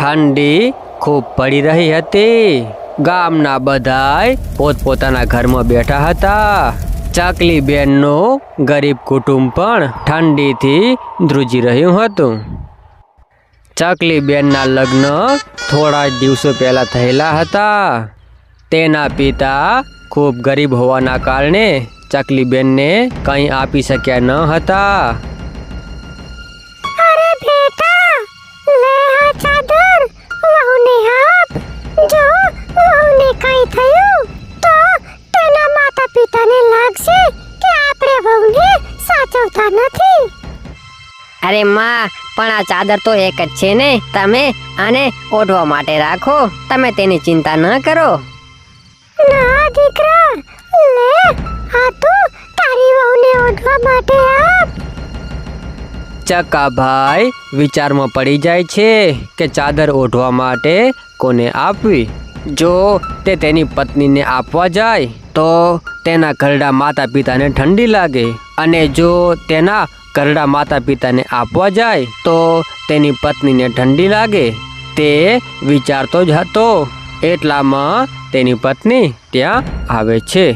ઠંડી ખૂબ પડી રહી હતી. ગામના બધાય પોતપોતાના ઘરમાં બેઠા હતા. ચકલી બેનનું ગરીબ કુટુંબ પણ ઠંડીથી ધ્રુજી રહ્યું હતું. ચકલી બેનના લગ્ન થોડા જ દિવસો પહેલા થયેલા હતા. તેના પિતા ખૂબ ગરીબ હોવાના કારણે ચકલી બેનને કંઈ આપી શક્યા ન હતા. અરે માં પણ આ ચાદર તો એક જ છે ને. તમે આને ઓઢવા માટે રાખો. તમે તેની ચિંતા ન કરો. ના દીકરા. લે આ તો તારી વહુને ઓઢવા માટે આપ. ચકાભાઈ વિચારમાં પડી જાય છે કે ચાદર ઓઢવા માટે કોને આપવી? જો તે તેની પત્નીને આપવા જાય તો તેના ઘરડા માતા પિતાને ઠંડી લાગે. અને જો તેના ઘરડા માતા પિતાને આપવા જાય તો તેની પત્નીને ઠંડી લાગે. તે વિચારતો જ હતો, એટલામાં તેની પત્ની ત્યાં આવે છે.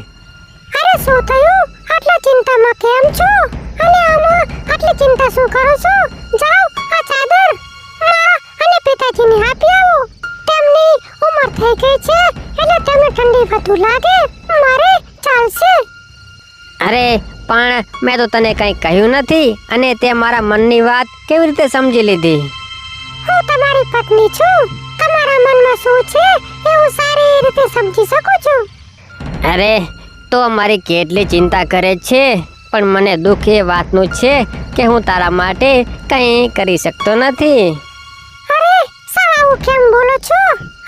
અરે શું થયું? આટલા ચિંતામાં કેમ છો? અને આમાં આટલી ચિંતા શું કરો છો? જાઓ આ ચાદર મા અને પિતાજીને આપી આવો. તેમની ઉંમર થઈ ગઈ છે, એટલે તેમને ઠંડી વધુ લાગે. મેં તો તને કંઈ કહ્યું નથી અને તે મારા મનની વાત કેવી રીતે સમજી લીધી? હું તમારી પત્ની છું. તમારા મનમાં શું છે એ હું સારી રીતે સમજી શકું છું. અરે તો મારી કેટલી ચિંતા કરે છે પણ મને દુઃખ એ વાતનું છે કે હું તારા માટે કંઈ કરી શકતો નથી. અરે સાવ કેમ બોલો છો?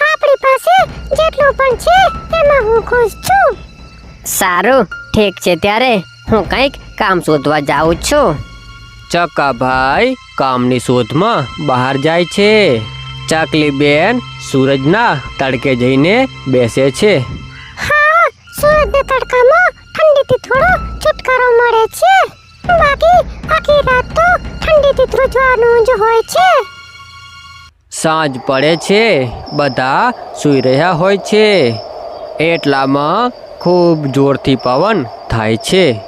આપણી પાસે જેટલું પણ છે તેમાં હું ખુશ છું. સારું ઠીક છે ત્યારે. હું કંઈક કામ શોધવા જાઉં છું. ચકાભાઈ કામની શોધમાં બહાર જાય છે. ચકલી બેન સૂરજના તડકે જઈને બેસે છે. હા સૂરજના તડકામાં ઠંડીથી થોડો છુટકારો મળે છે. બાકી આખી રાત તો ઠંડીથી ધ્રુજવાનું જ હોય છે. સાંજ પડે છે બધા સૂઈ રહ્યા હોય છે. એટલામાં ખૂબ જોરથી પવન થાય છે.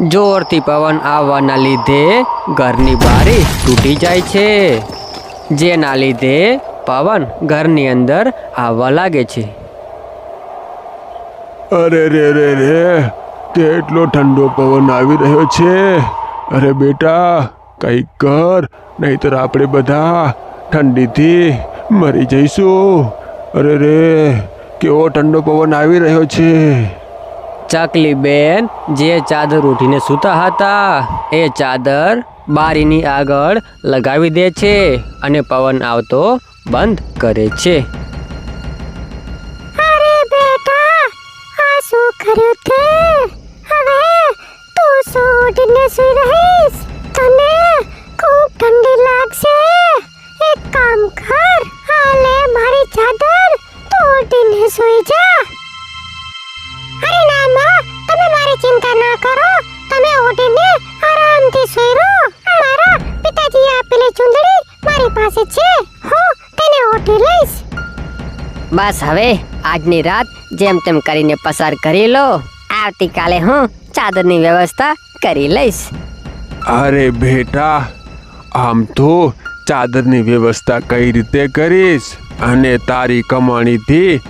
જોરથી પવન આવવાના લીધે ઘરની બારી તૂટી જાય છે. જેના લીધે પવન ઘરની અંદર આવવા લાગે છે. અરે રે રે રે કેટલો ઠંડો પવન આવી રહ્યો છે. અરે બેટા, કંઈક કર, નહીતર આપણે બધા ઠંડીથી મરી જઈશું. અરે રે, કેવો ઠંડો પવન આવી રહ્યો છે. ચકલી બેન જે ચાદર ઉઠીને સૂતા હતા, એ ચાદર બારીની આગળ લગાવી દે છે અને પવન આવતો બંધ કરે છે. અરે બેટા, આ શું કર્યું તે? હવે તું ઉડીને સૂઈ રહીશ. તને ખૂબ ઠંડી લાગશે. એક કામ કર આ લે મારી ચાદર તું ઉઠીને સૂઈ જા. ચિંતા ના કરો. તમે ઉડીને આરામથી સૂઈ રહો મારા પિતાજી આપેલી ચૂંદડી મારી પાસે છે. હું તેને ઓઢી લઈશ. બસ હવે આજની રાત જેમ તેમ કરીને પસાર કરી લો. આવતીકાલે હું ચાદરની વ્યવસ્થા કરી લઈશ. અરે બેટા આમ તો ચાદરની વ્યવસ્થા કઈ રીતે કરીશ? અને તારી કમાણીથી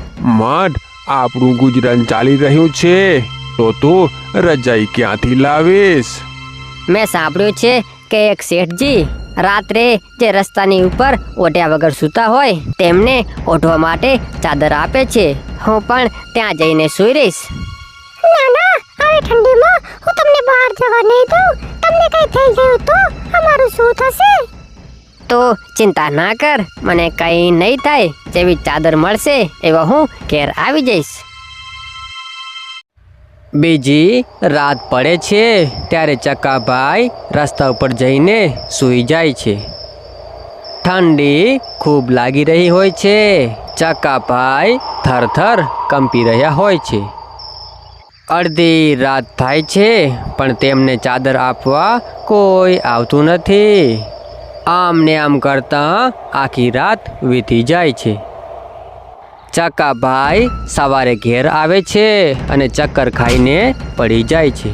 માંડ આપણું ગુજરાન ચાલી રહ્યું છે. તો તું રજાઈ ક્યાંથી લાવીશ? મેં સાંભળ્યું છે કે એક શેઠજી રાત્રે જે રસ્તાની ઉપર ઓઢ્યા વગર સૂતા હોય તેમને ઓઢવા માટે ચાદર આપે છે. હું પણ ત્યાં જઈને સૂઈ રહીશ. ના ના આવી ઠંડીમાં હું તમને બહાર જવા નહીં દઉં. તમને કઈ થઈ ગયું તો અમારું શું થશે? તો ચિંતા ના કર મને કંઈ નહીં થાય. જેવી ચાદર મળશે એવા હું ઘેર આવી જઈશ. બીજી રાત પડે છે, ત્યારે ચકાભાઈ રસ્તા ઉપર જઈને સૂઈ જાય છે. ઠંડી ખૂબ લાગી રહી હોય છે. ચકાભાઈ થરથર કંપી રહ્યા હોય છે. અડધી રાત થાય છે, પણ તેમને ચાદર આપવા કોઈ આવતું નથી. આમ ને આમ કરતાં આખી રાત વીતી જાય છે. ચકાભાઈ સવારે ઘેર આવે છે અને ચક્કર ખાઈને પડી જાય છે.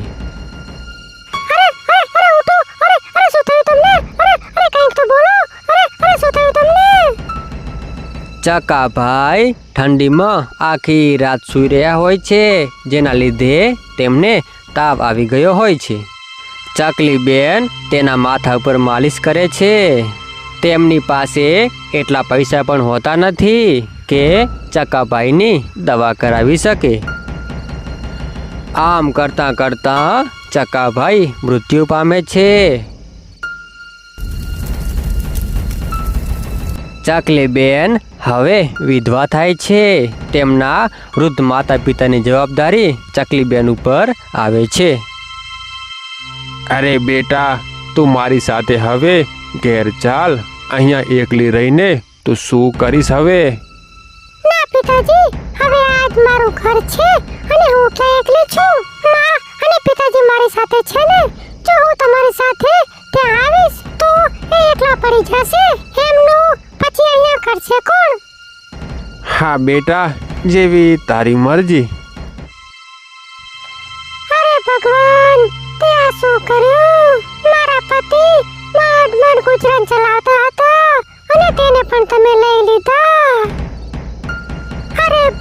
ચકા ચકાભાઈ ઠંડીમાં આખી રાત સૂઈ રહ્યા હોય છે જેના લીધે તેમને તાવ આવી ગયો હોય છે. ચકલી બેન તેના માથા ઉપર માલિશ કરે છે. તેમની પાસે એટલા પૈસા પણ હોતા નથી. કે ચકાભાઈની દવા કરાવી શકે. આમ કરતાં કરતાં ચકાભાઈ મૃત્યુ પામે છે. ચકલી બેન હવે વિધવા થાય છે. તેમના વૃદ્ધ માતા પિતાની જવાબદારી ચકલીબેન ઉપર આવે છે. અરે બેટા, તું મારી સાથે હવે ઘેર ચાલ. અહીંયા એકલી રહીને તું શું કરીશ હવે? પિતાજી, હવે આજ મારું ઘર છે અને હું ક્યાં એકલી છું? માં અને પિતાજી મારી સાથે છે ને? જો હું તમારી સાથે ત્યાં આવીશ, તો એ એકલા પડી જશે. એમનું પછી અહીંયા કરશે કોણ? હા બેટા, જેવી તારી મરજી.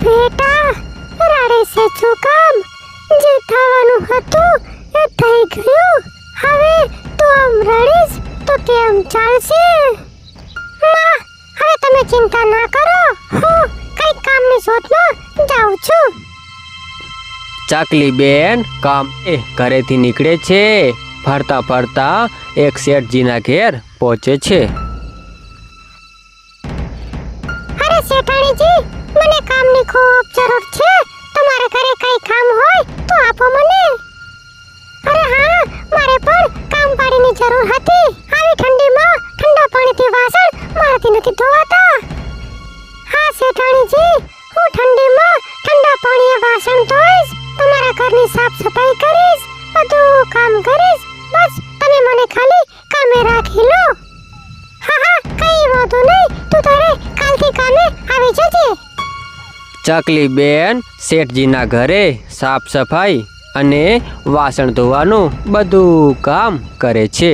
બેટા, રાડે છે કામ. જે થવાનું હતું એ થઈ ગયું. હવે તું આમ રડીશ તો કેમ ચાલશે. માં, હવે તમે ચિંતા ના કરો. હું કઈ કામની શોધમાં જાઉં છું. ચાકલી બેન, કામ એ ઘરેથી નીકળે છે. ફરતા ફરતા એક શેઠજીના ઘેર પહોંચે છે. જરૂર છે? તમારા ઘરે કઈ કામ હોય, તો આપો મને. અરે હા, મારે પણ કામ પાડીની જરૂર હતી. આવી ઠંડીમાં ઠંડા પાણીથી વાસણ મારાથી નથી ધોવાતા. હા, શેઠાણીજી, હું ઠંડીમાં ઠંડા પાણીએ વાસણ ધોઈશ, તમારા ઘરની સાફ સફાઈ કરીશ, બધું કામ કરીશ, બસ. ચકલી બેન શેઠજીના ઘરે સાફ સફાઈ અને વાસણ ધોવાનું બધું કામ કરે છે.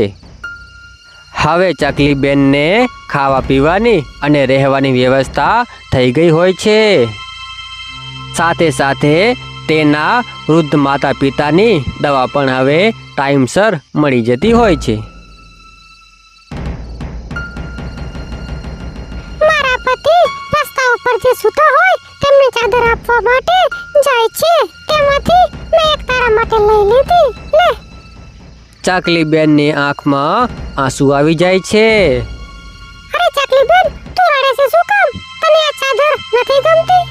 હવે ચકલીબેનને ખાવા પીવાની અને રહેવાની વ્યવસ્થા થઈ ગઈ હોય છે. સાથે સાથે તેના વૃદ્ધ માતા પિતાની દવા પણ હવે ટાઈમસર મળી જતી હોય છે. મારા પતિ રસ્તા ઉપર જે સૂતા હોય ચાદર આપવા માટે જાય છે. તેમાંથી મેં એક તારા માટે લઈ લીધી. લે. ચકલી બેનની આંખમાં આંસુ આવી જાય છે. અરે ચાકલી બેન તું રડે છે શું કામ? તને આ ચાદર નથી ગમતી?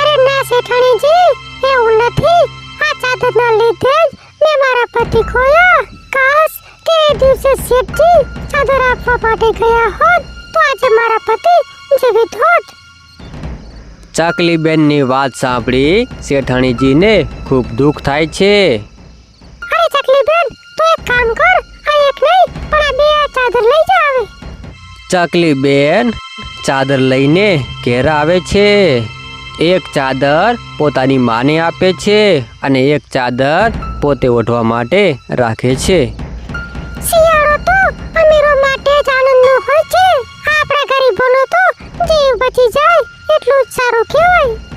અરે ના શેઠાણીજી એવું નથી. આ ચાદરના લીધે જ મેં મારા પતિ ખોયા. કાશ કે દિવસે શેઠજી ચાદર આપવા માટે ગયા ચકલી બેનની વાત સાંભળી શેઠાણીજીને ખૂબ દુઃખ થાય છે. અરે ચકલી બેન તું એક કામ કર આ એક નહીં પણ આ બે ચાદર લઈ જા આવે ચકલી બેન ચાદર લઈને ઘેર આવે છે. એક ચાદર પોતાની માને આપે છે અને એક ચાદર પોતે ઓઢવા માટે રાખે છે. શિયાળો તો અમીરો માટે જ આનંદનો હોય છે. આપણા ગરીબોનો તો જીવ બચી જાય એટલું જ સારું કહેવાય.